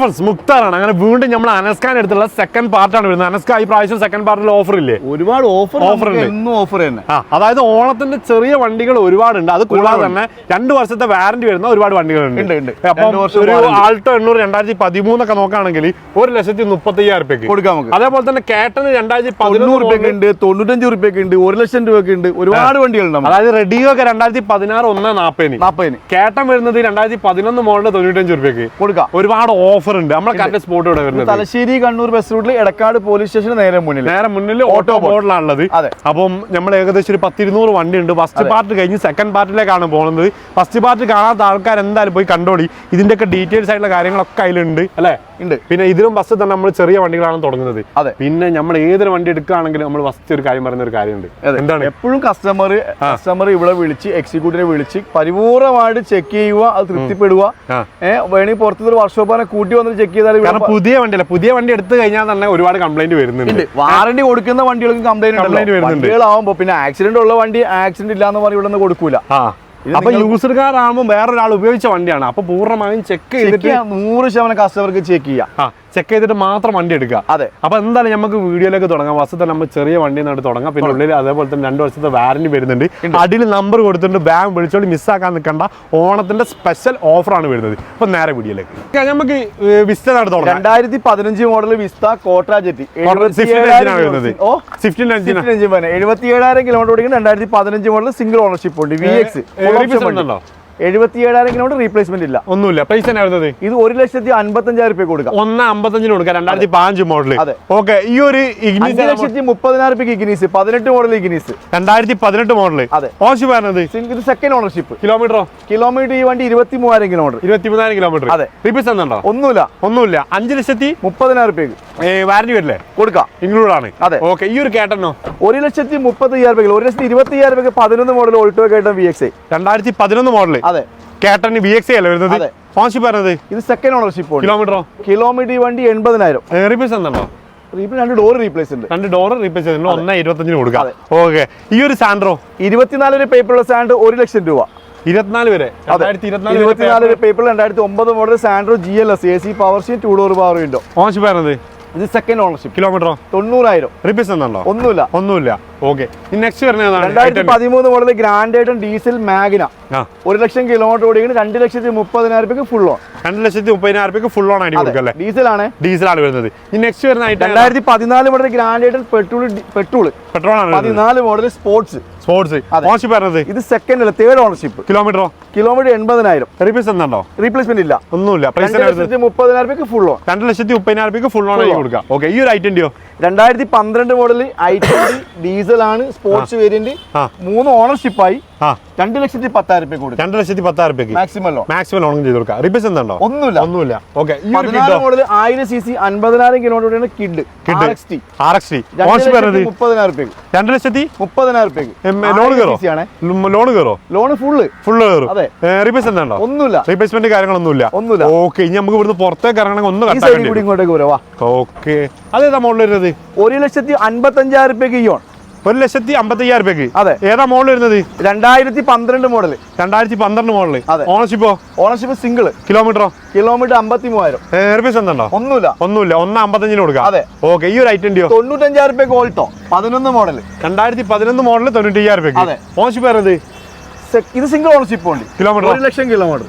Friends മുക്താറാണ്. അങ്ങനെ വീണ്ടും നമ്മൾ അനസ്കാൻ എടുത്തുള്ള സെക്കൻഡ് പാർട്ടാണ് വരുന്നത്. അനസ്ക ഈ പ്രാവശ്യം സെക്കൻഡ് പാർട്ടിൽ ഓഫർ ഇല്ലേ? ഒരുപാട് ഓഫർ ഓഫർ. എന്നും ഓഫർ തന്നെ. ആ അതായത് ഓണത്തിന്റെ ചെറിയ വണ്ടികൾ ഒരുപാടുണ്ട്. അത് കൂടാതെ തന്നെ രണ്ട് വർഷത്തെ വാറന്റി വരുന്ന ഒരുപാട് വണ്ടികളുണ്ട്. അപ്പം ഒരു. ആൾട്ടോ എണ്ണൂറ് രണ്ടായിരത്തി പതിമൂന്നൊക്കെ നോക്കുകയാണെങ്കിൽ ഒരു ലക്ഷത്തി മുപ്പത്തി അയ്യായിരം രൂപയ്ക്ക് കൊടുക്കാം നമുക്ക്. അതേപോലെ തന്നെ കേട്ടന് രണ്ടായിരത്തി പതിനൂറ് രൂപയ്ക്ക് ഉണ്ട് തൊണ്ണൂറ്റഞ്ച് രൂപയ്ക്ക് ഉണ്ട് ഒരു ലക്ഷം രൂപയ്ക്ക് ഉണ്ട്. ഒരുപാട് വണ്ടികളുണ്ട് അതായത് റെഡിയോ ഒക്കെ രണ്ടായിരത്തി പതിനാറ് ഒന്ന് നാപ്പതിന്. നാപ്പതിന്. കേട്ടൻ വരുന്നത് രണ്ടായിരത്തി പതിനൊന്ന് മോഡൽ തൊണ്ണൂറ്റഞ്ച് രൂപയ്ക്ക് കൊടുക്കാം. ഒരുപാട് ഓഫർ ഉണ്ട് നമ്മളെ കറക്റ്റ് സ്പോട്ട് ഇവിടെ വരുന്നത്. തലശ്ശേരി കണ്ണൂർ ബസ് റൂട്ടിൽ എടക്കാട് പോലീസ് സ്റ്റേഷന് നേരെ മുന്നിൽ നേരെ മുന്നിൽ ഓട്ടോ ബോർഡിലാണുള്ളത്. അപ്പം നമ്മൾ ഏകദേശം ഒരു പത്തിരുന്നൂറ് വണ്ടി ഉണ്ട് ഫസ്റ്റ് പാർട്ട് കഴിഞ്ഞ് സെക്കൻഡ് പാർട്ടിലേക്കാണ് പോകുന്നത്. ഫസ്റ്റ് പാർട്ട് കാണാത്ത ആൾക്കാർ എന്തായാലും പോയി കണ്ടോളി. ഇതിന്റെ ഒക്കെ ഡീറ്റെയിൽസ് ആയിട്ടുള്ള കാര്യങ്ങളൊക്കെ അതിലുണ്ട്. അല്ലേ? ഉണ്ട്. പിന്നെ ഇതിലും ബസ് തന്നെ നമ്മൾ ചെറിയ വണ്ടികളാണ് തുടങ്ങുന്നത്. അതെ. പിന്നെ നമ്മൾ ഏതൊരു വണ്ടി എടുക്കുകയാണെങ്കിലും നമ്മൾ ഫസ്റ്റ് ഒരു കാര്യം പറയുന്ന ഒരു കാര്യമുണ്ട്. എന്താണ്? എപ്പോഴും കസ്റ്റമർ കസ്റ്റമർ ഇവിടെ വിളിച്ച് എക്സിക്യൂട്ടീവിനെ വിളിച്ച് പരിപൂർണമായിട്ട് ചെക്ക് ചെയ്യുക അത് തൃപ്തിപ്പെടുക. വേണമെങ്കിൽ പുറത്തുനിന്ന് ഒരു വർക്ക്ഷോപ്പാനെ കൂട്ടി വന്നിട്ട് ചെക്ക് ചെയ്താൽ പുതിയ വണ്ടിയല്ല. പുതിയ വണ്ടി എടുത്തു കഴിഞ്ഞാൽ തന്നെ ഒരുപാട് കംപ്ലൈന്റ് വരുന്നുണ്ട്. വാറണ്ടി കൊടുക്കുന്ന വണ്ടികൾക്ക് കംപ്ലൈന്റ് വരുന്നുണ്ട്. വണ്ടികളാവുമ്പോ പിന്നെ ആക്സിഡന്റ് ഉള്ള വണ്ടി ആക്സിഡന്റ് ഇല്ലാന്ന് പറഞ്ഞ് ഇവിടെ നിന്ന് കൊടുക്കൂല അപ്പൊ യൂസർ കാർ ആകുമ്പോൾ വേറൊരാൾ ഉപയോഗിച്ച വണ്ടിയാണ്. അപ്പൊ പൂർണമായും ചെക്ക് ചെയ്തിട്ട് നൂറ് ശതമാനം കസ്റ്റമർക്ക് ചെക്ക് ചെയ്യാം. ചെക്ക് ചെയ്തിട്ട് മാത്രം വണ്ടി എടുക്കുക. അതെ. അപ്പൊ എന്തായാലും നമുക്ക് വീഡിയോയിലേക്ക് തുടങ്ങാം. വസ്തുത നമ്മൾ ചെറിയ വണ്ടി നിന്നിട്ട് തുടങ്ങാം. പിന്നെ ഉള്ളിൽ അതേപോലെ തന്നെ രണ്ട് വർഷത്തെ വാറന്റി വരുന്നുണ്ട്. അടിയിൽ നമ്പർ കൊടുത്തിട്ട് ബാങ്ക് വിളിച്ചോണ്ട് മിസ്സാക്കാൻ നിൽക്കണ്ട. ഓണത്തിന്റെ സ്പെഷ്യൽ ഓഫറാണ് വരുന്നത്. അപ്പൊ നേരെ വീഡിയോയിലേക്ക്. നമുക്ക് വിസ്റ്റതാണ് തുടങ്ങാം. രണ്ടായിരത്തി പതിനഞ്ച് മോഡൽ വിസ്ത കോട്ടാജെറ്റി എഴുപത്തി ഏഴായിരം കിലോമീറ്റർ ഓടിക്കുന്ന രണ്ടായിരത്തി പതിനഞ്ച് മോഡൽ സിംഗിൾ ഓണർഷിപ്പ് ഉണ്ട് വി എക്സ് എഴുപത്തി ഏഴായിരം കിലോമീറ്റർ റീപ്ലേസ്മെന്റ് ഇല്ല. ഒന്നുമില്ല. പൈസ തന്നെ വരുന്നത്? ഇത് ഒരു ലക്ഷത്തി അമ്പത്തഞ്ചായിരം രൂപ കൊടുക്കാം. ഒന്ന് അമ്പത്തഞ്ചിന് കൊടുക്കാം. രണ്ടായിരത്തി പതിനഞ്ച് മോഡൽ അതെ. ഓക്കെ ഈ ഒരു ഇഗ്നീസ് ലക്ഷത്തി മുപ്പതിനായിരം രൂപ ഇഗ്നീസ് പതിനെട്ട് മോഡൽ ഇഗ്നീസ്. രണ്ടായിരത്തി പതിനെട്ട് മോഡൽ അതെ. ഓഷി പറഞ്ഞത്? ഇത് സെക്കൻഡ് ഓണർഷിപ്പ് കിലോമീറ്ററോ? കിലോമീറ്റർ ഈ വണ്ടി ഇരുപത്തി മൂവായിരം കിലോമീറ്റർ. ഇരുപത്തി മൂന്നായിരം കിലോമീറ്റർ. അതെ. റിപ്പീസ് എന്നുണ്ടോ ഒന്നുമില്ല. ഒന്നുമില്ല. അഞ്ച് ലക്ഷത്തി മുപ്പതിനായിരം രൂപയ്ക്ക് വാറന്റി വരില്ലേ? കൊടുക്കാം. ഇൻക്ലൂഡ് ആണ്. അതെ. ഓക്കെ ഈ ഒരു കേട്ടനോ? ഒരു ലക്ഷത്തി മുപ്പത്തി അയ്യായിരം രൂപ ഒരു ലക്ഷത്തി ഇരുപത്തി അയ്യായിരം രൂപയ്ക്ക് പതിനൊന്ന് മോഡൽ ഓൾട്ടോ കേട്ടോ വി എക്സ് രണ്ടായിരത്തി പതിനൊന്ന് മോഡൽ അതെ. കേട്ടന് വി എക്സ് അല്ലേ വരുന്നത്? അതെ. ഓശി ഇത് സെക്കൻഡ് ഓണർഷിപ്പ് ഉണ്ട് കിലോമീറ്ററോ കിലോമീറ്റർ വണ്ടി എൺപതിനായിരം. റീപ്ലേസ് രണ്ട് ഡോർ റീപ്ലേസ് ഉണ്ട്. രണ്ട് ഡോർ റീപ്ലേസ് ചെയ്തിട്ടുണ്ട്. ഒന്ന് ഇരുപത്തഞ്ചിന് കൊടുക്കാം. ഓക്കെ ഈ ഒരു സാൻഡ്രോ ഇരുപത്തിനാലിന് പേപ്പറുള്ള സാൻഡ് ഒരു ലക്ഷം രൂപ. ഇരുപത്തിനാല് വരെ ഇരുപത്തിനാല് പേപ്പർ രണ്ടായിരത്തി ഒമ്പത് model Santro G L S A C power sheet two door power window ഓശി പറഞ്ഞത് ഇത് സെക്കൻഡ് ഓണർഷിപ്പ് കിലോമീറ്ററോ തൊണ്ണൂറായിരം. റിപ്പീസ് എന്നുണ്ടോ ഒന്നുമില്ല. ഒന്നുമില്ല. ഓക്കെ നെക്സ്റ്റ് വരുന്നത് രണ്ടായിരത്തി പതിമൂന്ന് മോഡൽ ഗ്രാൻഡ് ആയിട്ടും ഡീസൽ മാഗിന ഒരു ലക്ഷം കിലോമീറ്റർ ഓടിക്കുന്നത് രണ്ട് ലക്ഷത്തി മുപ്പതിനായിരം രൂപയ്ക്ക് ഫുൾ ഓൺ രണ്ട് ലക്ഷത്തി മുപ്പതിനായിരം രൂപയ്ക്ക് ഫുൾ ഓൺ ആയിട്ട് കൊടുക്കല്ലേ ഡീസലാണ്. ഡീസലാണ് വരുന്നത്. ഈ നെക്സ്റ്റ് വരുന്ന ഐറ്റം രണ്ടായിരത്തി പതിനാല് model Grand petrol petrol petrol ആണ് പതിനാല് മോഡൽ സ്പോർട്സ് സ്പോർട്സ് ഓണർഷിപ്പ് വരുന്നത് ഇത് സെക്കൻഡ് അല്ല തേർഡ് ഓണർഷിപ്പ് കിലോമീറ്ററോ കിലോമീറ്റർ എൺപതിനായിരം. റീപ്ലേസ് ഉണ്ടോ? റീപ്ലേസ്മെന്റ് ഇല്ല. ഒന്നുമില്ല. മുപ്പതിനായിരം രൂപയ്ക്ക് ഫുൾ ഓൺ രണ്ട് ലക്ഷത്തി മുപ്പതിനായിരം രൂപയ്ക്ക് ഫുൾ ഓൺ ആയി കൊടുക്കാം. ഓക്കെ ഈ ഒരു ഐറ്റം രണ്ടായിരത്തി പന്ത്രണ്ട് മോഡൽ ഐ ട്വന്റി ഡീസൽ ആണ് സ്പോർട്സ് വേരിയന്റ്. മൂന്ന് ഓണർഷിപ്പായി രണ്ട് ലക്ഷത്തി പത്തായിരം രൂപ കൊടുക്കും. രണ്ട് ലക്ഷത്തി പത്തായിരം രൂപയ്ക്ക് മാക്സിമം ലോൺ മാക്സിമം ലോൺ ചെയ്ത് കൊടുക്കാം. റിപ്പീസ് എന്താണോ ഒന്നുമില്ല. ഒന്നുമില്ല. ഓക്കെ മോഡൽ ആയിരം സി സി അൻപതിനായിരം കിലോമീറ്റർ കിഡ്. Kid. X T. R X T. രണ്ട് ഓശി പറഞ്ഞത് ലക്ഷത്തി മുപ്പതിനായിരം രൂപയ്ക്ക് രണ്ട് ലക്ഷത്തി? മുപ്പതിനായിരം രൂപയ്ക്ക് ലോൺ കയറോ ലോൺ കയറോ ലോൺ ഫുള്ള് ഫുള്ള് കയറും അതെ. എന്തുണ്ടോ? ഒന്നുമില്ല. റീപ്ലേസ്മെന്റ് കാര്യങ്ങളൊന്നുമില്ല. ഒന്നുമില്ല. ഓക്കെ ഇനി നമുക്ക് ഇവിടുന്ന് പുറത്തേക്ക് ഇറങ്ങണമെങ്കിൽ ഒന്ന് കട്ടാക്കേണ്ടി ഇങ്ങോട്ടേക്ക് വരാം ഓക്കെ അതേതാ മോഡൽ വരുന്നത്? ഒരു ലക്ഷത്തി അൻപത്തഞ്ചായിരം രൂപയ്ക്ക് ഇയോൺ ഒരു ലക്ഷത്തി അമ്പത്തി അയ്യായിരം രൂപയ്ക്ക് അതെ. ഏതാ മോഡൽ വരുന്നത്? രണ്ടായിരത്തി പന്ത്രണ്ട് മോഡൽ രണ്ടായിരത്തി പന്ത്രണ്ട് മോഡൽ. അതെ. ഓണർഷിപ്പോ? ഓണർഷിപ്പ് സിംഗിൾ കിലോമീറ്ററോ? കിലോമീറ്റർ അമ്പത്തി മൂവായിരം റിപ്പീസ് എന്തുണ്ടോ ഒന്നുമില്ല ഒന്നുമില്ല ഒന്ന് അമ്പത്തഞ്ചിന് കൊടുക്കാം. അതെ. ഓക്കെ ഈ ഒരു ഐറ്റം ഡിയോ തൊണ്ണൂറ്റഞ്ചായിരം രൂപയ്ക്ക് ഓൾട്ടോ. പതിനൊന്ന് മോഡൽ രണ്ടായിരത്തി പതിനൊന്ന് മോഡൽ തൊണ്ണൂറ്റി അയ്യായിരം രൂപയ്ക്ക് അതെ. ഓണർഷിപ്പ് വരുന്നത് ഇത് സിംഗിൾ ഓണർഷിപ്പ് വണ്ടി കിലോമീറ്റർ ഒരു ലക്ഷം കിലോമീറ്റർ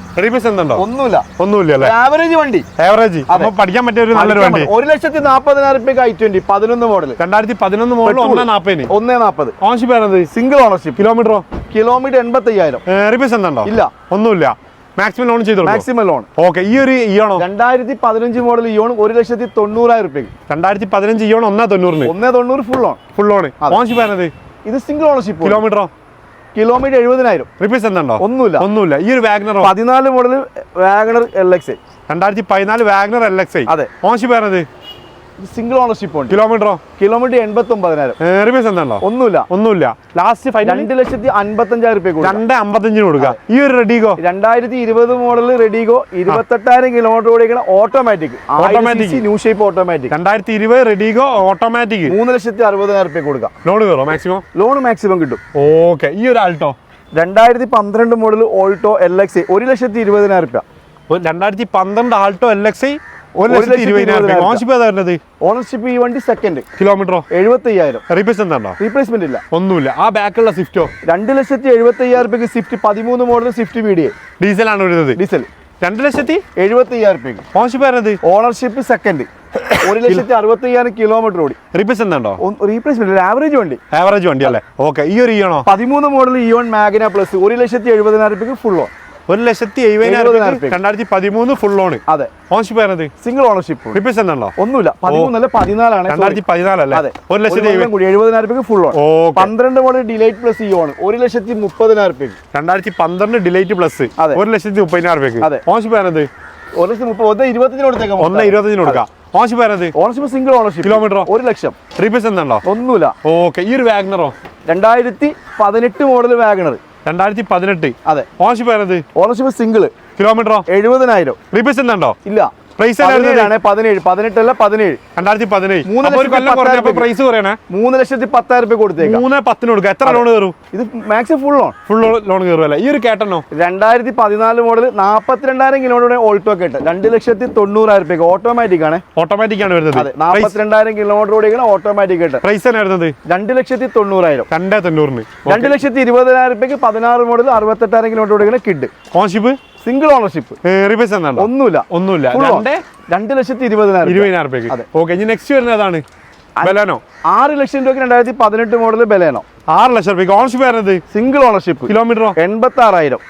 എന്തുണ്ടോ? ഒന്നുമില്ല. ഒന്നുമില്ല അല്ലേ? ആവറേജ് വണ്ടി. ആവറേജ് അപ്പോൾ അപ്പൊ പഠിക്കാൻ പറ്റിയ ഒരു നല്ലൊരു വണ്ടി. ഒരു ലക്ഷത്തി നാൽപ്പതിനായിരം രൂപയ്ക്ക് ഐ ട്വന്റി പതിനൊന്ന് മോഡൽ രണ്ടായിരത്തി പതിനൊന്ന് മോഡൽ. ഒന്നേ നാപ്പതിന്. ഒന്നേ നാൽപ്പത് ഓണർഷിപ്പ് ആണത് സിംഗിൾ ഓണർഷിപ്പ് കിലോമീറ്ററോ കിലോമീറ്റർ എൺപത്തി അയ്യായിരം റിപ്പീസ് എന്തുണ്ടോ? ഇല്ല. ഒന്നുമില്ല. മാക്സിമം ലോൺ ചെയ്തു മാക്സിമം ലോൺ ഓക്കെ ഈ ഒരു ഈ ആണോ രണ്ടായിരത്തി പതിനഞ്ച് മോഡൽ ഇയോൺ ഒരു ലക്ഷത്തി തൊണ്ണൂറായിരം രൂപയ്ക്ക് രണ്ടായിരത്തി പതിനഞ്ച് ഓൺ ഒന്നാ തൊണ്ണൂറിന്. ഒന്നേ തൊണ്ണൂറ് full on full on. Ownership ഇത്? സിംഗിൾ ഓണർഷിപ്പ് കിലോമീറ്ററോ കിലോമീറ്റർ എഴുപതിനായിരം. റിപ്പീസ് എന്തുണ്ടോ? ഒന്നുമില്ല. ഒന്നുമില്ല. ഈ ഒരു വാഗ്നർ പതിനാല് മോഡൽ വാഗ്നർ എൽ എക്സ് രണ്ടായിരത്തി പതിനാല് വാഗ്നർ എൽ എക്സ് അതെ. മോശം വരുന്നത് സിംഗിൾ ഓണർഷിപ്പ് ഉണ്ട്. കിലോമീറ്ററോ? കിലോമീറ്റർ എൺപത്തി ഒമ്പതിനായിരം എന്തുണ്ടോ ഒന്നുമില്ല. ഒന്നുമില്ല. ലാസ്റ്റ് ഫൈവ് രണ്ട് ലക്ഷത്തി അൻപത്തഞ്ചായിരം രൂപയ്ക്ക് കൊടുക്കാം. രണ്ട് അമ്പത്തഞ്ചിന് കൊടുക്കുക. ഈ ഒരു റെഡിഗോ? രണ്ടായിരത്തി ഇരുപത് മോഡൽ റെഡിഗോ ഇരുപത്തെട്ടായിരം kilometre ഓടിക്കണ automatic automatic new shape automatic രണ്ടായിരത്തി ഇരുപത് റെഡിഗോ ഓട്ടോമാറ്റിക് മൂന്ന് ലക്ഷത്തി അറുപതിനായിരം രൂപ കൊടുക്കാം ലോൺ കയറോ മാക്സിമം ലോൺ മാക്സിമം കിട്ടും. ഓക്കെ ഈ ഒരു ആൾട്ടോ രണ്ടായിരത്തി പന്ത്രണ്ട് മോഡൽ ഓൾട്ടോ എൽ എക്സ് ഒരു ലക്ഷത്തി ഇരുപതിനായിരം രൂപ രണ്ടായിരത്തി പന്ത്രണ്ട് ആൾട്ടോ എൽ എക്സ് ഒരു ലക്ഷത്തി ഇരുപതിനായിരം രൂപ. ഏതാ വരുന്നത് ഓണർഷിപ്പ് ഈ വണ്ടി സെക്കൻഡ് കിലോമീറ്ററോ എഴുപത്തി അയ്യായിരം റീപ്ലേസ്മെന്റ് ഇല്ല. ഒന്നുമില്ല. ആ ബാക്കുള്ള സ്വിഫ്റ്റോ രണ്ട് ലക്ഷത്തി എഴുപത്തി അയ്യായിരം രൂപയ്ക്ക് സ്വിഫ്റ്റ് പതിമൂന്ന് മോഡൽ സ്വിഫ്റ്റ് വീഡിയ ഡീസലാണ് വരുന്നത്. ഡീസൽ രണ്ട് ലക്ഷത്തി? എഴുപത്തി അയ്യായിരം രൂപയ്ക്ക് വരുന്നത് ഓണർഷിപ്പ് സെക്കൻഡ് ഒരു ലക്ഷത്തി അറുപത്തി അയ്യായിരം കിലോമീറ്റർ ഓടി റീപ്ലേസ് എന്താണ്ടോ റീപ്ലേസ്മെന്റ് ആവറേജ് വണ്ടി. ആവറേജ് വണ്ടി അല്ലേ? ഓക്കെ ഈ ഒരു ഇയോണോ പതിമൂന്ന് മോഡൽ ഇയോൺ മാഗ്ന പ്ലസ് ഒരു ലക്ഷത്തി എഴുപതിനായിരം രൂപയ്ക്ക് ഫുൾ ഓൺ ഒരു ലക്ഷത്തി എഴുപതിനായിരം രണ്ടായിരത്തി പതിമൂന്ന് ഫുൾ ലോൺ അതെ. ഓണർഷിപ്പ് വരുന്നത് സിംഗിൾ ഓണർഷിപ്പ് റീപ്ലേസ് എന്താണോ ഒന്നുമില്ല. പതിമൂന്നല്ല പതിനാലാണ്. രണ്ടായിരത്തി പതിനാലല്ലേ അതെ. ഒരു ലക്ഷത്തി എഴുപതിനായിരം രൂപയ്ക്ക് ഫുൾ ഓൺ ഓക്കെ. പന്ത്രണ്ട് മോഡൽ ഡിലൈറ്റ് പ്ലസ് ഇയോൺ ഒരു ലക്ഷത്തി മുപ്പതിനായിരം രൂപയ്ക്ക്. രണ്ടായിരത്തി പന്ത്രണ്ട് ഡിലൈറ്റ് പ്ലസ് അതെ. ഒരു ലക്ഷത്തി മുപ്പതിനായിരം രൂപയ്ക്ക്. അതെ. ഓണർഷിപ്പ് വരുന്നത് ഒരു ലക്ഷത്തി മുപ്പത് ഒന്ന് ഇരുപത്തിന് കൊടുത്തേക്കാം ഒന്ന് ഇരുപത്തിന് കൊടുക്കാം. ഓണർഷിപ്പ് പറയുന്നത് ഓണർഷിപ്പ് സിംഗിൾ ഓണർഷിപ്പ് കിലോമീറ്ററോ? ഒരു ലക്ഷം. റീപ്ലേസ് എന്താണോ ഒന്നുമില്ല. ഓക്കെ. ഈ ഒരു വാഗ്നറോ രണ്ടായിരത്തി പതിനെട്ട് മോഡൽ വാഗണർ രണ്ടായിരത്തി പതിനെട്ട്. അതെ. ഓണർഷിപ്പ് ഓണർഷിപ്പ് സിംഗിൾ കിലോമീറ്ററോ എഴുപതിനായിരം. റിപ്പീസ് എന്താണ്ടോ ഇല്ല. പ്രൈസ് പതിനേഴ് പതിനെട്ടല്ല പതിനേഴ്. രണ്ടായിരത്തി പതിനേഴ്. മൂന്ന് പ്രൈസ് പറയണേ മൂന്ന് ലക്ഷത്തി പത്തായിരം രൂപ കൊടുത്തേക്കാം. മൂന്ന് പത്തിന് കൊടുക്കുക എത്ര ലോൺ കയറും? ഇത് maximum full loan full loan കയറും അല്ലേ ഈ ഒരു കേട്ടനോ? രണ്ടായിരത്തി പതിനാല് മോഡൽ നാൽപ്പത്തിരണ്ടായിരം കിലോമീറ്റർ ഓൾട്ടോ കേട്ട് രണ്ട് ലക്ഷത്തി തൊണ്ണൂറായിരം രൂപയ്ക്ക്. ഓട്ടോമാറ്റിക് ആണ്. ഓട്ടോമാറ്റിക് ആണ് വരുന്നത്. അതെ നാൽപ്പത്തിരണ്ടായിരം കിലോമീറ്റർ ഓടിക്കുന്ന ഓട്ടോമാറ്റിക് കേട്ട് പ്രൈസ് തന്നെ വരുന്നത്? രണ്ട് ലക്ഷത്തി തൊണ്ണൂറായിരം. രണ്ടേ തൊണ്ണൂറിന്. രണ്ട് ലക്ഷത്തി ഇരുപതിനായിരം രൂപയ്ക്ക് പതിനാറ് മോഡൽ അറുപത്തെട്ടായിരം കിലോമീറ്റർ ഓടിക്കുന്ന കിഡ്. ഓൺഷിപ്പ് സിംഗിൾ ഓണർഷിപ്പ് റിവേഴ്സ് എന്നാണ് ഒന്നുമില്ല. ഒന്നുമില്ല. Full രണ്ട് ലക്ഷത്തി ഇരുപതിനായിരം രൂപ. ഇരുപതിനായിരം രൂപയ്ക്ക്. ഓക്കെ ഇനി നെക്സ്റ്റ് വരുന്നത് ഏതാണ്? ബലാനോ. ആറ് ലക്ഷം രൂപയ്ക്ക് രണ്ടായിരത്തി പതിനെട്ട് മോഡൽ ബലേനോ. ആറ് ലക്ഷം രൂപയ്ക്ക് ഓണർഷിപ്പ് വരുന്നത്? സിംഗിൾ ഓണർഷിപ്പ് കിലോമീറ്ററോ എൺപത്തി ആറായിരം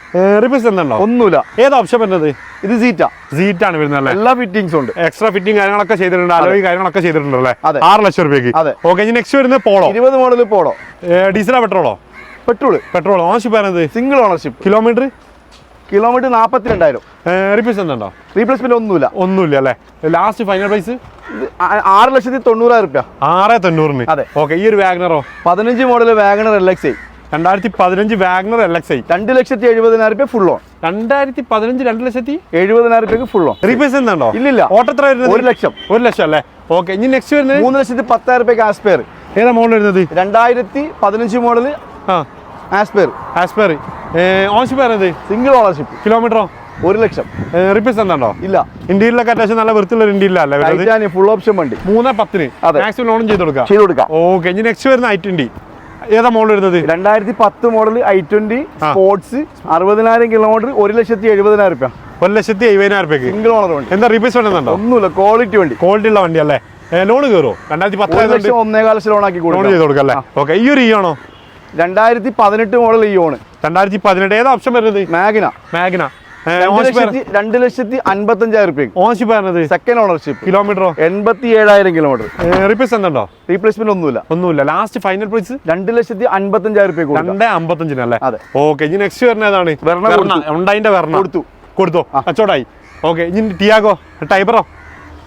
റീപ്ലേസ് എന്താണോ ഒന്നുമില്ല. ഏത് ഓപ്ഷൻ വരുന്നത്? ഇത് സീറ്റ സീറ്റ് ആണ് വരുന്നത് എല്ലാ ഫിറ്റിംഗ്സും ഉണ്ട്. എക്സ്ട്രാ ഫിറ്റിംഗ് കാര്യങ്ങളൊക്കെ ചെയ്തിട്ടുണ്ട് അലോയി കാര്യങ്ങളൊക്കെ ചെയ്തിട്ടുണ്ടല്ലേ അതെ. ആറ് ലക്ഷം രൂപയ്ക്ക്. അതെ. ഓക്കെ ഇനി നെക്സ്റ്റ് വരുന്നത് പോളോ ഇരുപത് മോഡൽ പോളോ ഡീസലോ പെട്രോളോ പെട്രോൾ പെട്രോൾ ഓണർഷിപ്പ് വരുന്നത്? സിംഗിൾ ഓണർഷിപ്പ് കിലോമീറ്റർ കിലോമീറ്റർ നാൽപ്പത്തിരണ്ടായിരം റീപ്ലേസ് എന്തുണ്ടോ റീപ്ലേസ്മെന്റ് ഒന്നുമില്ല. ഒന്നുമില്ല അല്ലേ? ലാസ്റ്റ് ഫൈനൽ പ്രൈസ് ആറ് ലക്ഷത്തി തൊണ്ണൂറായിരം രൂപ ആറ് തൊണ്ണൂറിന്. അതെ. ഓക്കെ ഈ ഒരു വാഗ്നറോ പതിനഞ്ച് model Wagon R L X I രണ്ടായിരത്തി പതിനഞ്ച് വാഗ്നർ എൽ എക്സ് ഐ രണ്ട് ലക്ഷത്തി എഴുപതിനായിരം രൂപ ഫുൾ ഓൺ രണ്ടായിരത്തി പതിനഞ്ച് രണ്ട് ലക്ഷത്തി? എഴുപതിനായിരം രൂപയ്ക്ക് ഫുൾ ഓൺ റീപ്ലേസ് എന്താണോ ഇല്ലില്ല. ഓട്ടത്ര വരുന്നത്? ഒരു ലക്ഷം. ഒരു ലക്ഷം അല്ലേ? ഓക്കെ ഇനി നെക്സ്റ്റ് വരുന്നത്? മൂന്ന് ലക്ഷത്തി പത്തായിരം രൂപയ്ക്ക് ആസ്പെയർ ഏതാ മോഡൽ വരുന്നത്? രണ്ടായിരത്തി പതിനഞ്ച് മോഡൽ ആ ആസ്പെയർ ആസ്പെറി ഓൺഷിപ്പ് വരുന്നത് സിംഗിൾ ഓണർഷിപ്പ് കിലോമീറ്ററോ ഒരു ലക്ഷം. റിപ്പീസ് എന്താണോ ഇല്ല. ഇന്ത്യയിലൊക്കെ അത്യാവശ്യം നല്ല വൃത്തിയുള്ള ഒരു ഇന്ത്യയിലല്ലേ ഫുൾ ഓപ്ഷൻ വണ്ടി. മൂന്ന് പത്തിന്. മാക്സിമം ലോണും ചെയ്ത് കൊടുക്കാം. ചെയ്ത് കൊടുക്കാം. ഓക്കെ ഇനി നെക്സ്റ്റ് വരുന്ന ഐ ട്വന്റി ഏതാ മോഡൽ വരുന്നത്? രണ്ടായിരത്തി പത്ത് മോഡൽ ഐ ട്വന്റി. സ്പോർട്സ് അറുപതിനായിരം കിലോമീറ്റർ ഒരു ലക്ഷത്തി എഴുപതിനായിരം രൂപ ഒരു ലക്ഷത്തി എഴുപതിനായിരം രൂപയ്ക്ക് സിംഗിൾ ഓണർ വണ്ടി. എന്താ റിപ്പീസ് വേണമെന്നുണ്ടോ ഒന്നുമില്ല ക്വാളിറ്റി വണ്ടി. ക്വാളിറ്റി ഉള്ള വണ്ടി അല്ലേ? ലോൺ കയറുമോ രണ്ടായിരത്തി പത്ത് പത്തായതുകൊണ്ട് ലക്ഷം ലോൺ ആക്കി ലോൺ ചെയ്ത് കൊടുക്കാം അല്ലേ? ഓക്കെ ഈ ഒരു ഈ ആണോ? രണ്ടായിരത്തി പതിനെട്ട് മോഡൽ ഈ ഓണ് രണ്ടായിരത്തി പതിനെട്ട് ഏതാ ഓപ്ഷൻ വരുന്നത് മാഗ്ന മാഗ്ന രണ്ട് ലക്ഷത്തി അൻപത്തി അഞ്ചായിരം റുപ്യ ഓണർഷിപ്പ് വരുന്നത് സെക്കൻഡ് ഓണർഷിപ്പ് കിലോമീറ്ററോ എൺപത്തി ഏഴായിരം കിലോമീറ്റർ റീപ്ലേസ് ഉണ്ടോ റീപ്ലേസ്മെന്റ് ഒന്നുമില്ല. ഒന്നുമില്ല. ലാസ്റ്റ് ഫൈനൽ പ്രൈസ് രണ്ട് ലക്ഷത്തി അൻപത്തി അഞ്ചായിരം കൊടുക്കാം. രണ്ടേ അമ്പത്തഞ്ചിനല്ലേ അതെ. ഓക്കെ ഇനി നെക്സ്റ്റ് വരുന്ന ഏതാണ്? വെർണ. ഉണ്ടായിന്റെ വെർണ. കൊടുത്തു. കൊടുത്തോ. അച്ചോടായി ഓക്കെ ഇനി ടിയാഗോ ടൈബറോ?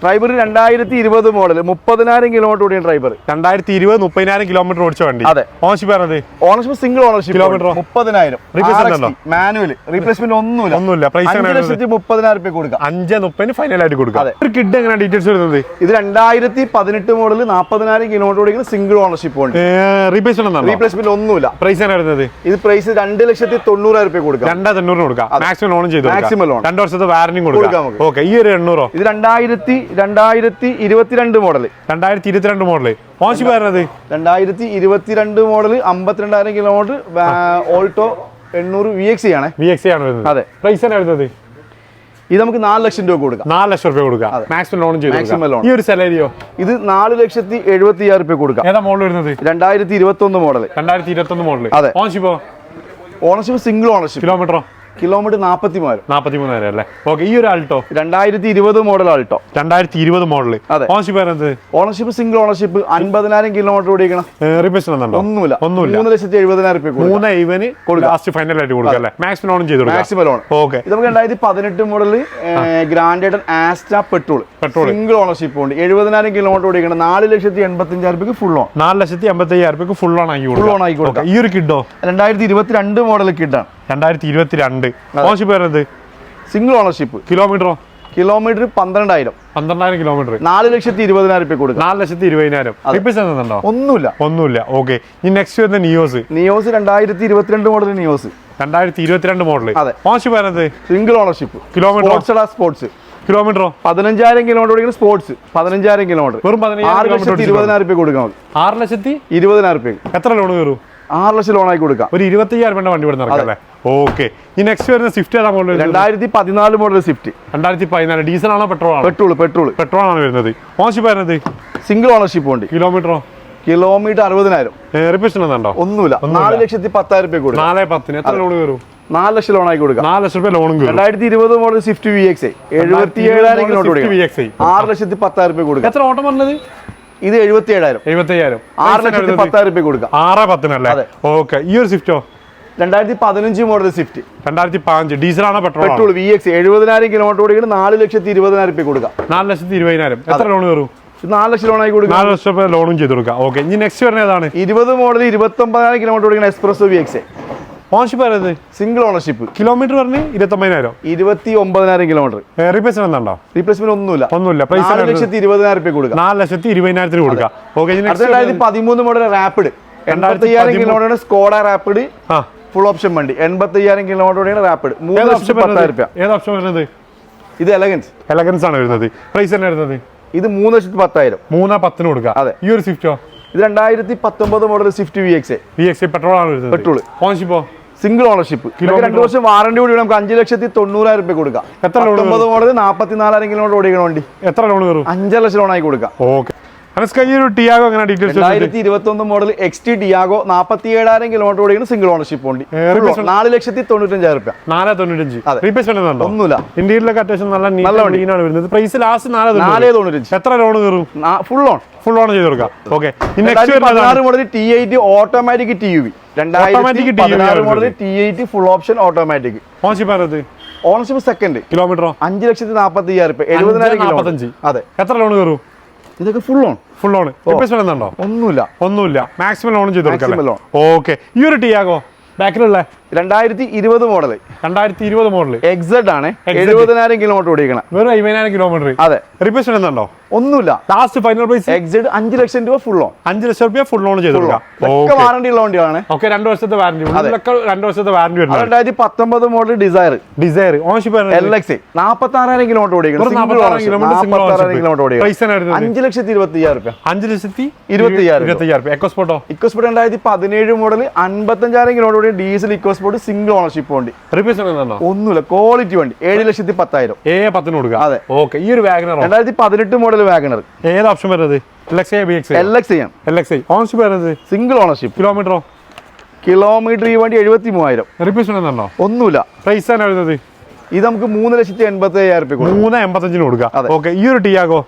ഡ്രൈവർ രണ്ടായിരത്തി ഇരുപത് മോഡൽ മുപ്പതിനായിരം കിലോമീറ്റർ ഓടിയ ഡ്രൈവർ. രണ്ടായിരത്തി ഇരുപത് മുപ്പതിനായിരം കിലോമീറ്റർ ഓടിച്ച വണ്ടി. അതെ. ഓണർഷിപ്പ് പറഞ്ഞത് ഓണർഷിപ്പ് സിംഗിൾ ഓണർഷിപ്പ് കിലോമീറ്റർ മുപ്പതിനായിരം. റീപ്ലേസ്മെന്റ്? മാനുവൽ റീപ്ലേസ്മെന്റ് ഒന്നുമില്ല. ഒന്നുമില്ല. പ്രൈസ് മുപ്പതിനായിരം രൂപ കൊടുക്കുക അഞ്ച് മുപ്പതിന് ഫൈനൽ ആയിട്ട് കൊടുക്കുക അതെ. ഒരു കിഡ് എങ്ങനെ ഡീറ്റെയിൽസ് വരുന്നത്? ഇത് രണ്ടായിരത്തി പതിനെട്ട് മോഡൽ നാൽപ്പതിനായിരം കിലോമീറ്റർ ഓടിക്കുന്ന സിംഗിൾ ഓണർഷിപ്പ് ഉണ്ട് റീപ്ലേസ്മെന്റ് ഉണ്ടോ? റീപ്ലേസ്മെന്റ് ഒന്നുമില്ല. പ്രൈസ് എങ്ങനെ വരുന്നത്? ഇത് പ്രൈസ് രണ്ട് ലക്ഷത്തി തൊണ്ണൂറായിരം രൂപ കൊടുക്കുക രണ്ടാ തൊണ്ണൂറിന് കൊടുക്കുക മാക്സിമം ലോൺ ചെയ്തു മാക്സിമം ലോൺ രണ്ട് വർഷത്തെ വാറന്റിയും കൊടുക്കുക. ഓക്കെ ഈ ഒരു എണ്ണൂറോ? ഇത് രണ്ടായിരത്തി രണ്ടായിരത്തി ഇരുപത്തിരണ്ട് മോഡൽ രണ്ടായിരത്തി ഇരുപത്തിരണ്ട് മോഡൽ. മോശി പറഞ്ഞത് രണ്ടായിരത്തി ഇരുപത്തിരണ്ട് മോഡൽ അമ്പത്തിരണ്ടായിരം കിലോമീറ്റർ ഓൾട്ടോ എണ്ണൂറ് വി എക്സ് ആണ്. വി എക്സ് ആണ് വരുന്നത്. അതെ. പ്രൈസ് ആണ് വരുന്നത്? ഇത് നമുക്ക് നാല് ലക്ഷം രൂപ കൊടുക്കാം. നാല് ലക്ഷം രൂപ കൊടുക്കാം. മാക്സിമം ലോൺ മാക്സിമം ലോൺ ഈ ഒരു സാലറിയോ ഇത് നാല് ലക്ഷത്തി എഴുപത്തി അയ്യായിരം രൂപ കൊടുക്കാം. ഏതാ മോഡൽ വരുന്നത്? രണ്ടായിരത്തി ഇരുപത്തി ഒന്ന് മോഡൽ രണ്ടായിരത്തി ഇരുപത്തി ഒന്ന് മോഡൽ അതെ. ഓണർഷിപ്പോ ഓണർഷിപ്പ് സിംഗിൾ ഓണർഷിപ്പ് കിലോമീറ്ററോ കിലോമീറ്റർ നാൽപ്പത്തി മൂവായിരം നാൽപ്പത്തി മൂന്നായിരം അല്ലേ? ഓക്കെ ഈ ഒരു ആൾട്ടോ? രണ്ടായിരത്തി ഇരുപത് മോഡൽ ആൾട്ടോ. രണ്ടായിരത്തി ഇരുപത് മോഡൽ അതെ. ഓണർഷിപ്പ് ഓണർഷിപ്പ് സിംഗിൾ ഓണർഷിപ്പ് അൻപതിനായിരം കിലോമീറ്റർ ഓടിക്കണം. ഒന്നുമില്ല. ഒന്നുമില്ല. മൂന്ന് ലക്ഷത്തി എഴുപതിനായിരം രൂപ മൂന്ന് ഇവന് ലാസ്റ്റ് ഫൈനൽ ആയിട്ട് കൊടുക്കുക അല്ലേ? മാക്സിമം ലോൺ ചെയ്തു മാക്സിമം ലോൺ ഓക്കെ. ഇത് നമുക്ക് രണ്ടായിരത്തി പതിനെട്ട് model Grand Asta petrol petrol single ownership ഉണ്ട്. എഴുപതിനായിരം കിലോമീറ്റർ ഓടിക്കണം. നാല് ലക്ഷത്തി എൺപത്തഞ്ചായിരം രൂപയ്ക്ക് ഫുൾ ഓൺ നാല് ലക്ഷത്തി അമ്പത്തി അയ്യായിരം രൂപയ്ക്ക് ഫുൾ ഓൺ ആക്കി ഫുൾ ഓൺ ആക്കി കൊടുക്കാം. ഈ ഒരു കിഡോ? രണ്ടായിരത്തി ഇരുപത്തി രണ്ട് മോഡൽ കിട്ടാണ് രണ്ടായിരത്തി ഇരുപത്തി രണ്ട് ഓണർഷിപ്പ് വരുന്നത് സിംഗിൾ ഓണർഷിപ്പ് കിലോമീറ്ററോ കിലോമീറ്റർ പന്ത്രണ്ടായിരം. പന്ത്രണ്ടായിരം കിലോമീറ്റർ നാല് ലക്ഷത്തി ഇരുപതിനായിരം രൂപ കൊടുക്കും നാല് ലക്ഷത്തി ഇരുപതിനായിരം. ഉണ്ടോ ഒന്നുമില്ല. ഒന്നുമില്ല. ഓക്കെ ഇനി നെക്സ്റ്റ് വരുന്ന നിയോസ് നിയോസ് രണ്ടായിരത്തി ഇരുപത്തിരണ്ട് മോഡൽ നിയോസ് രണ്ടായിരത്തി ഇരുപത്തിരണ്ട് മോഡൽ അതെ. ഓണർഷിപ്പ് വരുന്നത് സിംഗിൾ ഓണർഷിപ്പ് കിലോമീറ്റർ സ്പോർട്സ് കിലോമീറ്ററോ പതിനഞ്ചായിരം കിലോമീറ്റർ ഓടിക്കുന്ന സ്പോർട്സ് പതിനഞ്ചായിരം കിലോമീറ്റർ വെറും ആറ് ലക്ഷത്തി ഇരുപതിനായിരം രൂപ കൊടുക്കാം ആറ് ലക്ഷത്തി? ഇരുപതിനായിരം രൂപ എത്ര ലോൺ കയറും ആറ് ലക്ഷം ലോണായി കൊടുക്കാം. ഒരു ഇരുപത്തയ്യായിരം രൂപ വണ്ടി ഇവിടെ നടക്കാം അല്ലേ? ഓക്കെ ഈ നെക്സ്റ്റ് വരുന്ന സ്വിഫ്റ്റ് ഏതാ മോഡൽ രണ്ടായിരത്തി പതിനാല് മോഡൽ സ്വിഫ്റ്റ് രണ്ടായിരത്തി പതിനാല് ഡീസൽ ആണോ പെട്രോൾ ആണോ? പെട്രോൾ പെട്രോൾ പെട്രോൾ ആണ് വരുന്നത്? ഓണർഷിപ്പ് വരുന്നത് സിംഗിൾ ഓണർഷിപ്പ് ഉണ്ട്. കിലോമീറ്ററോ കിലോമീറ്റർ അറുപതിനായിരം. റിപ്പീഷൻ എന്താണ്ടോ ഒന്നുമില്ല. നാല് ലക്ഷത്തി പത്തായിരം രൂപ കൂടി നാല് പത്തിന്. എത്ര ലോൺ കയറും? നാല് ലക്ഷം ലോണായി കൊടുക്കാം. നാല് ലക്ഷം രൂപ ലോണും രണ്ടായിരത്തി ഇരുപത് മോഡൽ സ്വിഫ്റ്റ് വി എക്സ് എഴുപത്തി ഏഴായിരം കിലോമീറ്റർ ആറ് ലക്ഷത്തി പത്തായിരം രൂപ കൊടുക്കാം. എത്ര ഓട്ടം പറഞ്ഞത് ഇത് എഴുപത്തി ഏഴായിരം എഴുപത്തി ഏഴായിരം ആറ് ലക്ഷത്തി പത്തായിരം രൂപ കൊടുക്കാം. ആറ് പത്തിനല്ലേ. ഓക്കെ ഈ ഒരു സ്വിഫ്റ്റോ രണ്ടായിരത്തി പതിനഞ്ച് മോഡൽ സ്വിഫ്റ്റ് രണ്ടായിരത്തി പതിനഞ്ച് ഡീസൽ ആണ് പെട്രോൾ പെട്രോൾ വി എക്സ് എഴുപതിനായിരം കിലോമീറ്റർ ഓടിക്കുന്ന നാല് ലക്ഷത്തി ഇരുപതിനായിരം രൂപ കൊടുക്കാം. നാല് ലക്ഷത്തി ഇരുപതിനായിരം. എത്ര ലോൺ ഇത് നാല് ലക്ഷം ലോണായി കൊടുക്കുക നാല് ലക്ഷം ലോണും ചെയ്ത് കൊടുക്കാം. ഓക്കെ ഇനി നെക്സ്റ്റ് വരുന്ന ഏതാണ്? ഇരുപത് മോഡൽ ഇരുപത്തി ഒമ്പതിനായിരം കിലോമീറ്റർ ഓടിക്കുന്ന എക്സ്പ്രസ് വി എക്സ് ഓണർഷിപ്പ് പറയുന്നത് സിംഗിൾ ഓണർഷിപ്പ് കിലോമീറ്റർ പറഞ്ഞ് ഇരുപത്തൊമ്പതിനായിരം. ഇരുപത്തി ഒമ്പതിനായിരം കിലോമീറ്റർ റീപ്ലേസ്മെന്റ് എന്താണോ? റീപ്ലേസ്മെന്റ് ഒന്നുമില്ല. ഒന്നുമില്ല. പ്രൈസ് നാല് ലക്ഷത്തി ഇരുപതിനായിരം രൂപ കൊടുക്കാം. നാല് ലക്ഷത്തി ഇരുപതിനായിരത്തിന് കൊടുക്കാം. ഓക്കെ രണ്ടായിരത്തി പതിമൂന്ന് മോഡൽ റാപ്പിഡ് എൺപത്തി അയ്യായിരം കിലോമീറ്റർ സ്കോഡ റാപ്പിഡ് ആ. ഫുൾ ഓപ്ഷൻ വണ്ടി. എൺപത്തി അയ്യായിരം കിലോമീറ്റർ റാപ്പിഡ് മൂന്ന് ലക്ഷത്തി ഓപ്ഷൻ പത്തായിരം രൂപ ഏത് ഓപ്ഷൻ വരുന്നത്? ഇത് എലഗൻസ് എലഗൻസ് ആണ് വരുന്നത്. പ്രൈസ് തന്നെ വരുന്നത്? ഇത് മൂന്ന് ലക്ഷത്തി പത്തായിരം. മൂന്നാ പത്തിന് കൊടുക്കാം. അതെ. ഈ ഒരു സ്വിഫ്റ്റോ ഇത് രണ്ടായിരത്തി പത്തൊമ്പത് model Swift V X V X petrol ആണ് വരുന്നത്. പെട്രോൾ ഓൺഷിപ്പോ സിംഗിൾ ഓണർഷിപ്പ്. രണ്ട് വർഷം വാറണ്ടി കൂടി നമുക്ക് അഞ്ച് ലക്ഷത്തി തൊണ്ണൂറായിരം രൂപ കൊടുക്കാം. എത്ര പത്തൊമ്പത് മോഡൽ നാൽപ്പത്തി നാലായിരം കിലോമീറ്റർ ഓടിക്കണം വണ്ടി. എത്ര ലോൺ വരും? അഞ്ചര ലക്ഷം ലോണായി കൊടുക്കാം. ഓക്കെ രണ്ടായിരത്തി ഇരുപത്തി ഒന്ന് മോഡൽ എക്സ് ടി ഡിയാഗോ നാൽപ്പത്തി ഏഴായിരം കിലോമീറ്റർ ഓടിയാണ് സിംഗിൾ ഓണർഷിപ്പ് ഉണ്ട്. നാല് ലക്ഷത്തി തൊണ്ണൂറ്റഞ്ചായിരം നാല് തൊണ്ണൂറ്റഞ്ച് ഉണ്ടോ? ഒന്നുമില്ല. ഇന്ത്യയിലൊക്കെ അത്യാവശ്യം നല്ല വരുന്നത് പ്രൈസ് ലാസ്റ്റ് നാല് നാല് തൊണ്ണൂറ് തൊണ്ണൂറ്റഞ്ച് എത്ര ലോൺ കയറും? ഫുൾ ഓൺ ഫുൾ ഓൺ ചെയ്ത് കൊടുക്കാം. ഓക്കെ പതിനാറ് model T eight automatic T U V രണ്ടായിരത്തി പതിനാറ് മോഡൽ വരുന്നത്. T eight full option automatic ownership ownership second കിലോമീറ്ററോ അഞ്ച് ലക്ഷത്തി നാൽപ്പത്തി അയ്യായിരം രൂപ എഴുപതിനായിരം അതെ. എത്ര ലോൺ കയറും? ഇതൊക്കെ full on full on replace ഉണ്ടോ ഒന്നുമില്ല. ഒന്നുമില്ല. മാക്സിമം ലോൺ ചെയ്ത് കൊടുക്കാം. ഓക്കെ ഈ ഒരു ടിയാഗോ ബാക്കിലുള്ള രണ്ടായിരത്തി ഇരുപത് മോഡൽ രണ്ടായിരത്തി ഇരുപത് മോഡൽ എക്സഡ് ആണ്. എഴുപതിനായിരം കിലോമീറ്റർ ഓടിക്കണം വെറും അയ്യായിരം കിലോമീറ്റർ അതെ. റീപ്ലേസ് വരുന്നുണ്ടോ ഒന്നുമില്ല. ലാസ്റ്റ് ഫൈനൽ പ്രൈസ് എക്സഡ് അഞ്ച് ലക്ഷം രൂപ ഫുൾ ഓൺ അഞ്ച് ലക്ഷം രൂപ ഫുൾ ലോൺ ചെയ്ത് ഒക്കെ വാറണ്ടി ഉള്ള വണ്ടിയാണ് ഓക്കെ രണ്ട് വർഷത്തെ വാറണ്ടി രണ്ട് വർഷത്തെ വാറണ്ടി വരുന്നത് രണ്ടായിരത്തി പത്തൊമ്പത് model Dzire Dzire ownership L X നാൽപ്പത്തി ആറായിരം കിലോമീറ്റർ ഓടിക്കണം വെറും 46 kilometer കിലോമീറ്റർ ഓടിക്കണം? അഞ്ച് ലക്ഷത്തി ഇരുപത്തി അയ്യായിരം രൂപ അഞ്ച് ലക്ഷത്തി ഇരുപത്തിയ്യായിരം ഇരുപത്തിയ്യായിരം രൂപ എക്കോസ്പോട്ടോ ഇക്കോസ്പോർട്ട് രണ്ടായിരത്തി പതിനേഴ് മോഡൽ അൻപത്തഞ്ചായിരം കിലോമീറ്റർ ഓടിയ ഡീസൽ ഇക്കോസ്പോർട്ട് സിംഗിൾ ഓണർഷിപ്പ് വണ്ടി. ഒന്നുമില്ല ക്വാളിറ്റി വണ്ടി. ഏഴ് ലക്ഷത്തി പത്തായിരം. ഏ പത്തിന് കൊടുക്കുക? അതെ. ഓക്കെ ഈ ഒരു വാഗണർ രണ്ടായിരത്തി പതിനെട്ട് മോഡൽ വാഗണർ ഏത് ഓപ്ഷൻ വരുന്നത്? ഓണർഷിപ്പ് വരുന്നത്? സിംഗിൾ ഓണർഷിപ്പ് കിലോമീറ്ററോ കിലോമീറ്റർ ഈ വണ്ടി എഴുപത്തി മൂവായിരം റിപ്പീസ് ഒന്നുമില്ല. പ്രൈസ് ആണ് എഴുതുന്നത് ഇത് നമുക്ക് മൂന്ന് ലക്ഷത്തി എൺപത്തി അയ്യായിരം രൂപ കൊടുക്കും. മൂന്ന് എൺപത്തഞ്ചിന് കൊടുക്കുക. ഓക്കെ ഈ ഒരു ടിയാഗോ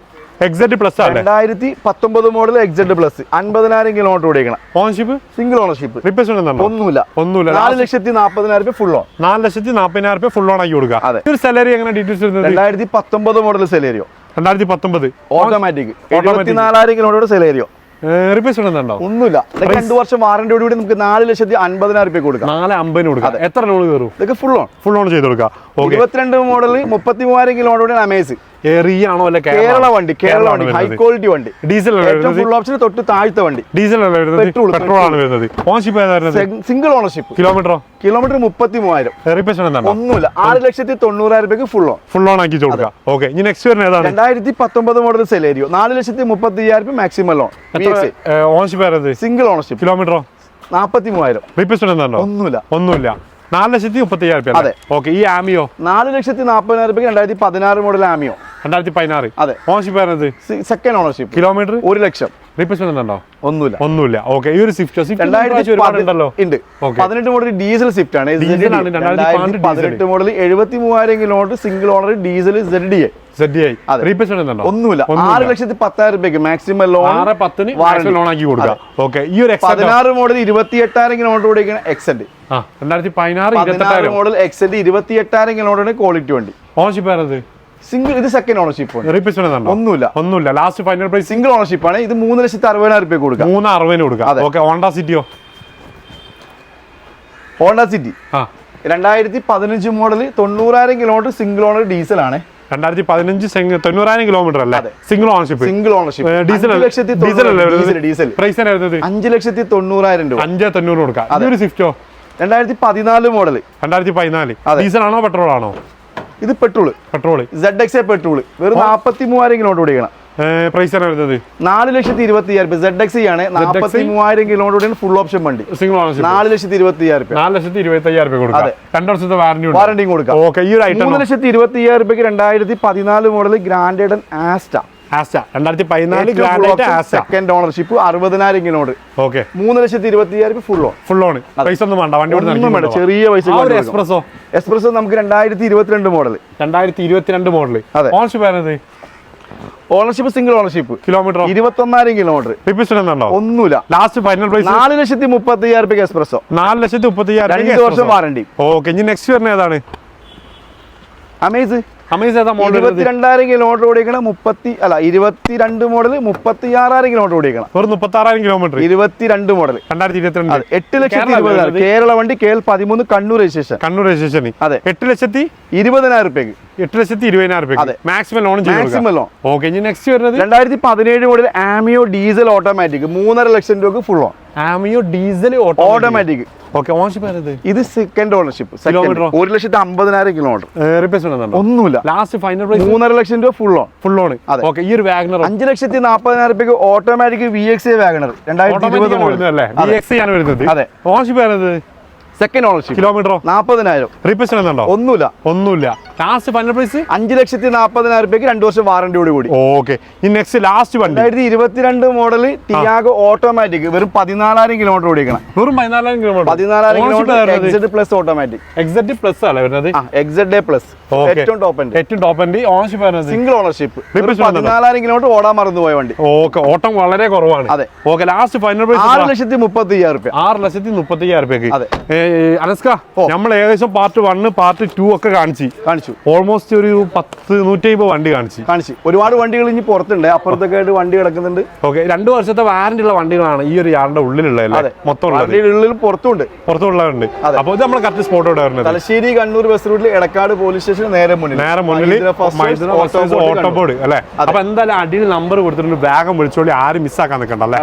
എക്സാക്ട് പ്ലസ് ആണ് രണ്ടായിരത്തി പത്തൊമ്പത് മോഡൽ എക്സെറ്റ് പ്ലസ് അൻപതിനായിരം കിലോമീറ്റർ ഓടിക്കണം. ഓണർഷിപ്പ് സിംഗിൾ ഓണർഷിപ്പ് റിപ്പേഴ്സ് ഒന്നുമില്ല. ഒന്നുമില്ല. നാല് ലക്ഷത്തി നാൽപ്പതിനായിരം രൂപ ഫുൾ ഓൺ നാല് ലക്ഷത്തി നാൽപ്പതിനായിരം രൂപ ഫുൾ ഓൺ ആക്കി കൊടുക്കുക. അതെ. ഒരു സാലറി എങ്ങനെ ഡീറ്റെയിൽസ് രണ്ടായിരത്തി പത്തൊമ്പത് മോഡൽ സെലേരിയോ രണ്ടായിരത്തി പത്തൊമ്പത് ഓട്ടോമാറ്റിക് എഴുപത്തിനാലായിരം കിലോമീറ്റർ ഉണ്ടെന്നുണ്ടോ ഒന്നുമില്ല. രണ്ട് വർഷം വാറന്റിയോട് കൂടി നമുക്ക് നാല് ലക്ഷത്തി അൻപതിനായിരം രൂപ കൊടുക്കാം. നാല് അമ്പതിന് കൊടുക്കാം. എത്ര ലോൺ കയറും ഇതൊക്കെ ഫുൾ ഓൺ ഫുൾ ഓൺ ചെയ്ത് കൊടുക്കാം. ഇരുപത്തിരണ്ട് മോഡൽ മുപ്പത്തി മൂവായിരം കിലോമീറ്റർ അമേസ് ഏറിയ ആണോ അല്ലെ കേരള? വണ്ടി കേരള വണ്ടി ഹൈ ക്വാളിറ്റി വണ്ടി. ഡീസൽ ഫുൾ ഓപ്ഷൻ തൊട്ട് താഴ്ത്ത വണ്ടി. ഡീസൽ പെട്രോൾ പെട്രോൾ ആണ് വരുന്നത്. ഓണർഷിപ്പ് സിംഗിൾ ഓണർഷിപ്പ് കിലോമീറ്ററോ കിലോമീറ്റർ മുപ്പത്തി മൂവായിരം ഒന്നുമില്ല. ആറ് ലക്ഷത്തി തൊണ്ണൂറായിരം രൂപയ്ക്ക് ഫുൾ ഓൺ ഫുൾ ഓൺ ആക്കി കൊടുക്കുക. ഓക്കെ ഇനി നെക്സ്റ്റ് വരുന്നത് ഏതാണ്? രണ്ടായിരത്തി പത്തൊമ്പത് മോഡൽ സെലേരിയോ നാല് ലക്ഷത്തി മുപ്പത്തി അയ്യായിരം രൂപ maximum loan ownership single ownership കിലോമീറ്ററോ നാൽപ്പത്തി മൂവായിരം ഒന്നുമില്ല. ഒന്നുമില്ല. നാല് ലക്ഷത്തി മുപ്പത്തി അയ്യായിരം അതെ. രൂപ ഓക്കെ ഈ ആമിയോ? നാല് ലക്ഷത്തി നാൽപ്പതിനായിരം രൂപയ്ക്ക് രണ്ടായിരത്തി പതിനാറ് മോഡൽ ആമിയോ. രണ്ടായിരത്തി പതിനാറ്. അതെ. ഓണർഷിപ്പ് ആയിരുന്നത് സെക്കൻഡ് ഓണർഷിപ്പ് കിലോമീറ്റർ ഒരു ലക്ഷം. റീപ്ലേസ്മെന്റ് ഉണ്ടോ? ഒന്നുമില്ല. ഒന്നുമില്ല. ഓക്കെ ഈ ഒരു സ്വിഫ്റ്റ് ഉണ്ടല്ലോ ഉണ്ട്. പതിനെട്ട് മോഡൽ ഡീസൽ സ്വിഫ്റ്റ് ആണ്. പതിനെട്ട് മോഡൽ എഴുപത്തി മൂവായിരം kilometre single owner diesel Z D ഒന്നുമില്ല. ആറ് ലക്ഷത്തി പത്തായിരം രൂപയ്ക്ക് മാക്സിമം ലോൺ പത്തിന്. ലോൺ ആക്കി കൊടുക്കാം ഓക്കെ ഈ ഒരു പതിനാറ് മോഡൽ ഇരുപത്തി എട്ടായിരം കിലോമീറ്റർ ഓടിക്കുന്ന എക്സെന്റ് ആ രണ്ടായിരത്തി പതിനാറ് മോഡൽ എക്സെന്റ് ഇരുപത്തി എട്ടായിരം കിലോമീറ്റർ ക്വാളിറ്റി വണ്ടി. ഓൺഷിപ്പ് സിംഗിൾ ഇത്? സെക്കൻഡ് ഓണർഷിപ്പ് ഒന്നുമില്ല. ഒന്നുമില്ല. Last final price single ownership ആണ്. ഇത് മൂന്ന് ലക്ഷത്തി അറുപതിനായിരം രൂപ കൊടുക്കാം. മൂന്ന് അറുപതിന് കൊടുക്കാം. ഓക്കെ ഹോണ്ട സിറ്റിയോ ഹോണ്ട സിറ്റി രണ്ടായിരത്തി പതിനഞ്ച് മോഡൽ തൊണ്ണൂറായിരം കിലോമീറ്റർ സിംഗിൾ ഓണർ ഡീസൽ ആണ്. രണ്ടായിരത്തി പതിനഞ്ച് തൊണ്ണൂറായിരം കിലോമീറ്റർ അല്ലേ? Single ownership single ownership diesel diesel diesel price അഞ്ച് ലക്ഷത്തി തൊണ്ണൂറായിരം രൂപ. അഞ്ചേ തൊണ്ണൂറ് കൊടുക്കാം. അതൊരു സ്വിഫ്റ്റോ രണ്ടായിരത്തി പതിനാല് മോഡൽ രണ്ടായിരത്തി പതിനാല്. ഡീസൽ ആണോ പെട്രോൾ ആണോ? ഇത് petrol petrol Z X petrol വെറും നാൽപ്പത്തി മൂവായിരം കിലോമീറ്റർ ഓടിക്കണം. പ്രൈസ് ആണ് വരുന്നത്? നാല് ലക്ഷത്തി ഇരുപത്തി അയ്യായിരം സെഡ് എക്സ് ആണ് നാൽപ്പത്തി മൂവായിരം കിലോമീറ്റർ ഫുൾ ഓപ്ഷൻ വണ്ടി. സിംഗിൾ ഓണർഷിപ്പ് നാല് ലക്ഷത്തി ഇരുപത്തി അയ്യായിരം നാല് ലക്ഷത്തി ഇരുപത്തി അയ്യായിരം രൂപ കൊടുക്കാം. രണ്ട് വർഷത്തെ വാറണ്ടി വാറണ്ടിയും കൊടുക്കാം. ഓക്കെ ഈ ഒരു ഐറ്റം മൂന്ന് ലക്ഷത്തി ഇരുപത്തി അയ്യായിരം രൂപയ്ക്ക് രണ്ടായിരത്തി പതിനാല് മോഡൽ ഗ്രാൻഡേഡൻ ആസ്റ്റ ആസ്റ്റ രണ്ടായിരത്തി പതിനാല് സെക്കൻഡ് ഓണർഷിപ്പ് അറുപതിനായിരം കിലോമീറ്റർ. ഓക്കെ മൂന്ന് ലക്ഷത്തി ഇരുപത്തി അയ്യായിരം ഫുൾ ഓൺ ഫുൾ ഓൺ പൈസ ഒന്നും വേണ്ട. വണ്ടി ഒന്നും വേണ്ട. ചെറിയ പൈസ എക്സ്പ്രസോ എക്സ്പ്രസ് നമുക്ക് രണ്ടായിരത്തി ഇരുപത്തിരണ്ട് മോഡൽ രണ്ടായിരത്തി ഇരുപത്തിരണ്ട് മോഡൽ അതെ. ഓണർഷിപ്പ് വരുന്നത് ഓണർഷിപ്പ് സിംഗിൾ ഓണർഷിപ്പ് കിലോമീറ്റർ ഇരുപത്തൊന്നായിരം കിലോമീറ്റർ റിപ്പിസ്റ്റൻ ഉണ്ടോ? ഒന്നുമില്ല. ലാസ്റ്റ് ഫൈനൽ പ്രൈസ് നാല് ലക്ഷത്തി മുപ്പത്തി അയ്യായിരം രൂപ എക്സ്പ്രസോ നാല് ലക്ഷത്തി മുപ്പത്തി രണ്ട് വർഷം വാറണ്ടി ഓക്കെ ഇനി നെക്സ്റ്റ് വരുന്ന ഏതാണ്? അമേസ് ഇരുപത്തിരണ്ടായിരം കിലോമീറ്റർ ഓടിക്കണം മുപ്പത്തി അല്ല ഇരുപത്തിരണ്ട് മോഡൽ മുപ്പത്തി ആറായിരം കിലോമീറ്റർ ഓടിക്കണം വെറും മുപ്പത്തി ആറായിരം കിലോമീറ്റർ ഇരുപത്തിരണ്ട് മോഡൽ രണ്ടായിരത്തി ഇരുപത്തിരണ്ട്. എട്ട് ലക്ഷത്തി കേരള ഇരുപതിനായിരം. കേരള വണ്ടി കെ എൽ പതിമൂന്ന് കണ്ണൂർ രജിസ്ട്രേഷൻ. കണ്ണൂർ രജിസ്ട്രേഷൻ അതെ. എട്ട് ലക്ഷത്തി ഇരുപതിനായിരം രൂപയ്ക്ക് എട്ട് ലക്ഷത്തി ഇരുപതിനായിരം രൂപ. Maximum loan maximum loan okay ഇനി നെക്സ്റ്റ് വരുന്നത്? രണ്ടായിരത്തി പതിനേഴ് മോഡൽ ആമിയോ ഡീസൽ ഓട്ടോമാറ്റിക് മൂന്നര ലക്ഷം രൂപ full on Ameo diesel auto automatic okay ownership ഇത് സെക്കൻഡ് ഓണർഷിപ്പ്? ഒരു ലക്ഷത്തി അമ്പതിനായിരം കിലോമീറ്റർ ഒന്നുമില്ല. ലാസ്റ്റ് ഫൈനൽ പ്രൈസ് മൂന്നര ലക്ഷം രൂപ ഫുൾ ഓൺ ഫുൾ അതെ. ഓക്കെ ഈ ഒരു വാഗനർ അഞ്ച് ലക്ഷത്തി നാൽപ്പതിനായിരം രൂപയ്ക്ക് ഓട്ടോമാറ്റിക് വി എക്സ് വാഗണർ രണ്ടായിരത്തി ഇരുപത് അല്ലേ? വരുന്നത്. അതെ. ഓണർഷിപ്പ് വരുന്നത്? സെക്കൻഡ് ഓണർഷിപ്പ് കിലോമീറ്ററോ നാൽപ്പതിനായിരം റീപ്ലേസ്മെന്റ് ഉണ്ടോ ഒന്നുമില്ല. ഒന്നുമില്ല. ലാസ്റ്റ് ഫൈനൽ പ്രൈസ് അഞ്ച് ലക്ഷത്തി നാൽപ്പതിനായിരം രൂപയ്ക്ക് രണ്ട് വർഷം വാറണ്ടിയോട് കൂടി. ഓക്കെ ഈ നെക്സ്റ്റ് ലാസ്റ്റ് വണ്ടി. രണ്ടായിരത്തി ഇരുപത്തിരണ്ട് മോഡൽ ടിയാഗോ ഓട്ടോമാറ്റിക് വെറും പതിനാലായിരം കിലോമീറ്റർ ഓടിക്കണം വെറും പതിനാലായിരം കിലോമീറ്റർ പതിനാലായിരം kilometre X Z plus automatic X Z A plus അല്ലേ വരുന്നത്? എക്സെഡ് ഡേ പ്ലസ് ഏറ്റവും ടോപ്പ് എൻഡ് ഏറ്റവും ടോപ്പ് എൻഡ് ഓണർഷിപ്പ് വരുന്നത്? Single ownership? പതിനാലായിരം കിലോമീറ്റർ ഓടാൻ മറന്നു പോയ വണ്ടി. ഓക്കെ ഓട്ടം വളരെ കുറവാണ്. അതെ. ഓക്കെ ലാസ്റ്റ് ഫൈനൽ ആറ് പ്രൈസ് ലക്ഷത്തി മുപ്പത്തി അയ്യായിരം ആറ് ലക്ഷത്തി മുപ്പത്തി അയ്യായിരം അതെ. അനസ്ക. നമ്മൾ ഏകദേശം പാർട്ട് വണ്ണ് പാർട്ട് ടു ഒക്കെ കാണിച്ചു. കാണിച്ചു. ഓൾമോസ്റ്റ് ഒരു പത്ത് നൂറ്റി അമ്പത് വണ്ടി കാണിച്ചു. കാണിച്ചു. ഒരുപാട് വണ്ടികൾ ഇനി പുറത്തുണ്ട്. അപ്പുറത്തൊക്കെ ആയിട്ട് വണ്ടി കിടക്കുന്നുണ്ട്. ഓക്കെ രണ്ട് വർഷത്തെ വാറന്റി ഉള്ള വണ്ടികളാണ് ഈ ഒരു യാറിന്റെ ഉള്ളിലുള്ള മൊത്തം ഉള്ളിൽ പുറത്തുണ്ട്. പുറത്തുള്ളതുണ്ട് അപ്പൊ അപ്പോൾ ഇത് നമ്മൾ കറക്റ്റ് സ്പോട്ടോട്ട് വരുന്നത്. തലശ്ശേരി കണ്ണൂർ ബസ് റൂട്ടിൽ എടക്കാട് പോലീസ് സ്റ്റേഷൻ നേരെ മുന്നിൽ. നേരെ മുന്നിൽ ഓട്ടോ. ബോർഡ് അല്ലേ? അപ്പൊ എന്തായാലും അടിയിൽ നമ്പർ കൊടുത്തിട്ടുണ്ട്. വേഗം വിളിച്ചോളി. ആരും മിസ്സാക്കാൻ നിൽക്കണ്ട അല്ലേ?